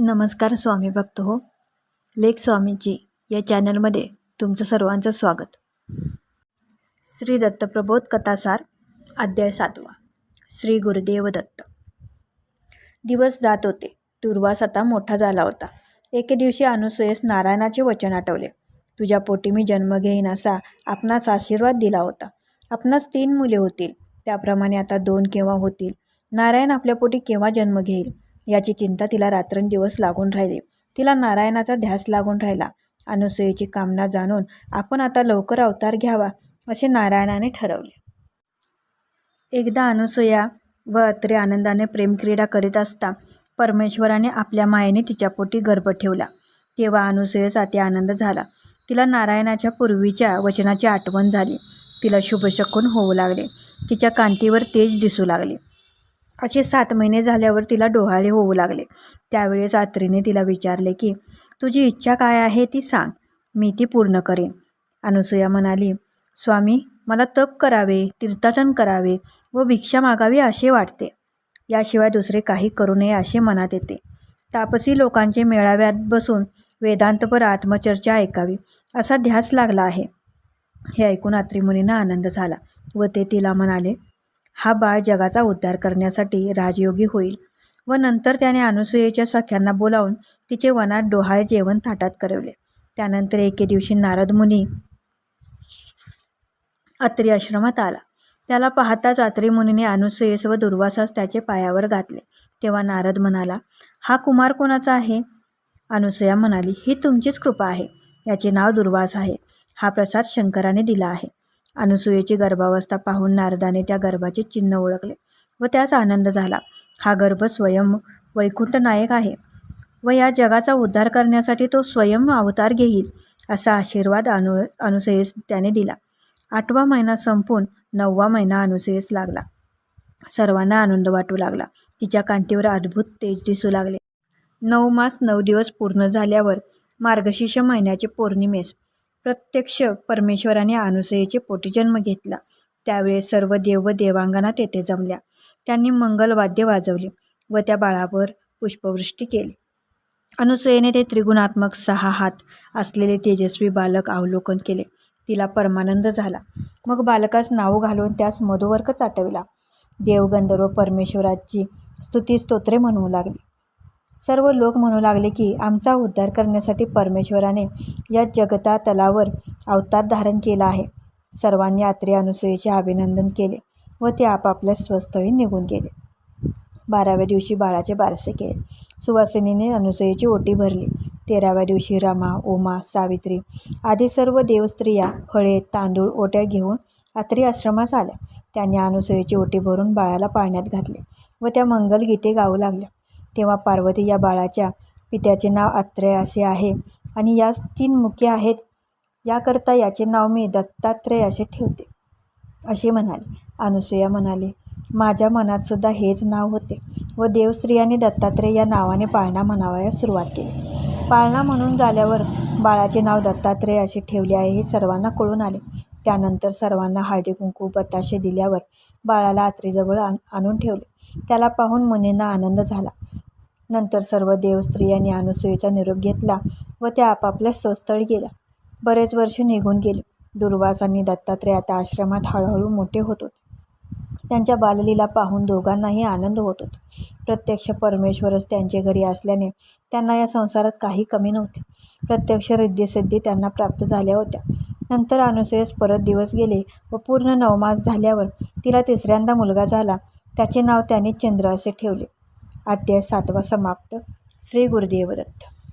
नमस्कार स्वामी भक्त हो. लेख स्वामीजी या चॅनलमध्ये तुमचं सर्वांचं स्वागत. श्री दत्तप्रबोध कथासार अध्याय सातवा. श्री गुरुदेव दत्त. दिवस जात होते. दुर्वास आता मोठा झाला होता. एके दिवशी अनुसूयेस नारायणाचे वचन आठवले. तुझ्या पोटी मी जन्म घेईन असा आपणास आशीर्वाद दिला होता. आपणास तीन मुले होतील. त्याप्रमाणे आता दोन केव्हा होतील? नारायण आपल्या पोटी केव्हा जन्म घेईल? याची चिंता तिला रात्रंदिवस लागून राहिली. तिला नारायणाचा ध्यास लागून राहिला. अनुसूयेची कामना जाणून आपण आता लवकर अवतार घ्यावा असे नारायणाने ठरवले. एकदा अनुसूया व अत्रे आनंदाने प्रेमक्रीडा करीत असता परमेश्वराने आपल्या मायेने तिच्यापोटी गर्भ ठेवला. तेव्हा अनुसूयेस अति आनंद झाला. तिला नारायणाच्या पूर्वीच्या वचनाची आठवण झाली. तिला शुभशकून होऊ लागले. तिच्या कांतीवर तेज दिसू लागले. असे सात महिने झाल्यावर तिला डोहाळे होऊ लागले. त्यावेळेस आत्रीने तिला विचारले की तुझी इच्छा काय आहे ती सांग. मी ती पूर्ण करेन. अनुसूया म्हणाली स्वामी मला तप करावे तीर्थाटन करावे व भिक्षा मागावी असे वाटते. याशिवाय दुसरे काही करू नये असे मनात येते. तापसी लोकांचे मेळाव्यात बसून वेदांतपर आत्मचर्चा ऐकावी असा ध्यास लागला आहे. हे ऐकून मुनींना आनंद झाला व ते तिला म्हणाले हा बाळ जगाचा उद्धार करण्यासाठी राजयोगी होईल व नंतर त्याने अनुसूयेच्या सख्यांना बोलावून तिचे वनात डोहाळे जेवण थाटात करवले. त्यानंतर एके दिवशी नारद मुनी अत्री आश्रमात आला. त्याला पाहताच अत्री मुनीने अनुसूयेस व दुर्वासास त्याचे पायावर घातले. तेव्हा नारद म्हणाला हा कुमार कोणाचा आहे? अनुसूया म्हणाली ही तुमचीच कृपा आहे. याचे नाव दुर्वास आहे. हा प्रसाद शंकराने दिला आहे. अनुसूयेची गर्भावस्था पाहून नारदाने त्या गर्भाचे चिन्ह ओळखले व त्यास आनंद झाला. हा गर्भ स्वयं वैकुंठ नायक आहे व या जगाचा उद्धार करण्यासाठी तो स्वयं अवतार घेईल असा आशीर्वाद अनु अनुसयेस त्याने दिला. आठवा महिना संपून नववा महिना अनुसयेस लागला. सर्वांना आनंद वाटू लागला. तिच्या कांतीवर अद्भुत तेज दिसू लागले. नऊ मास नऊ दिवस पूर्ण झाल्यावर मार्गशीर्ष महिन्याचे पौर्णिमेस प्रत्यक्ष परमेश्वराने अनुसयेचे पोटी जन्म घेतला. त्यावेळेस सर्व देव व देवांगना तेथे जमल्या. त्यांनी मंगलवाद्य वाजवले व त्या बाळावर पुष्पवृष्टी केली. अनुसयेने ते त्रिगुणात्मक सहा हात असलेले तेजस्वी बालक अवलोकन केले. तिला परमानंद झाला. मग बालकास नाव घालून त्यास मधुवर्क चाटविला. देवगंधर्व परमेश्वराची स्तुती स्तोत्रे म्हणू लागली. सर्व लोक म्हणू लागले की आमचा उद्धार करण्यासाठी परमेश्वराने या जगता तलावर अवतार धारण केला आहे. सर्वांनी आत्रे अनुसूयेचे अभिनंदन केले व ते आपापल्या स्वस्थळी निघून गेले. बाराव्या दिवशी बाळाचे बारसे केले. सुवासिनीने अनुसयेची ओटी भरली. तेराव्या दिवशी रमा उमा सावित्री आदी सर्व देवस्त्रिया फळे तांदूळ ओट्या घेऊन आत्री आश्रमास आल्या. त्यांनी अनुसयेची ओटी भरून बाळाला पाळण्यात घातले व त्या मंगलगीते गाऊ लागल्या. तेव्हा पार्वती या बाळाच्या पित्याचे नाव अत्रेय असे आहे. आणि यास तीन मुखे आहेत. याकरता याचे नाव मी दत्तात्रेय असे ठेवते. असे म्हणाले. अनुसूया म्हणाली माझ्या मनात सुद्धा हेच नाव होते व देवस्त्रियांनी दत्तात्रेय या नावाने पाळणा म्हणावयास सुरुवात केली. पाळणा म्हणून झाल्यावर बाळाचे नाव दत्तात्रेय असे ठेवले आहे हे सर्वांना कळून आले. त्यानंतर सर्वांना हळदी कुंकू बताशे दिल्यावर बाळाला आत्रीजवळ आणून ठेवले. त्याला पाहून मुनींना आनंद झाला. नंतर सर्व देव स्त्रियांनी अनुसूयेचा निरोप घेतला व त्या आपापल्या स्वस्थळी गेल्या. बरेच वर्ष निघून गेले. दुर्वास आणि दत्तात्रय आता आश्रमात हळूहळू मोठे होत होते. त्यांच्या बाललीला पाहून दोघांनाही आनंद होत होता. प्रत्यक्ष परमेश्वरच त्यांचे घरी असल्याने त्यांना या संसारात काही कमी नव्हते. प्रत्यक्ष रिद्धीसिद्धी त्यांना प्राप्त झाल्या होत्या. नंतर अनुसूयस परत दिवस गेले व पूर्ण नवमास झाल्यावर तिला तिसऱ्यांदा मुलगा झाला. त्याचे नाव त्याने चंद्र असे ठेवले. अध्याय सातवा समाप्त. श्री गुरुदेवदत्त.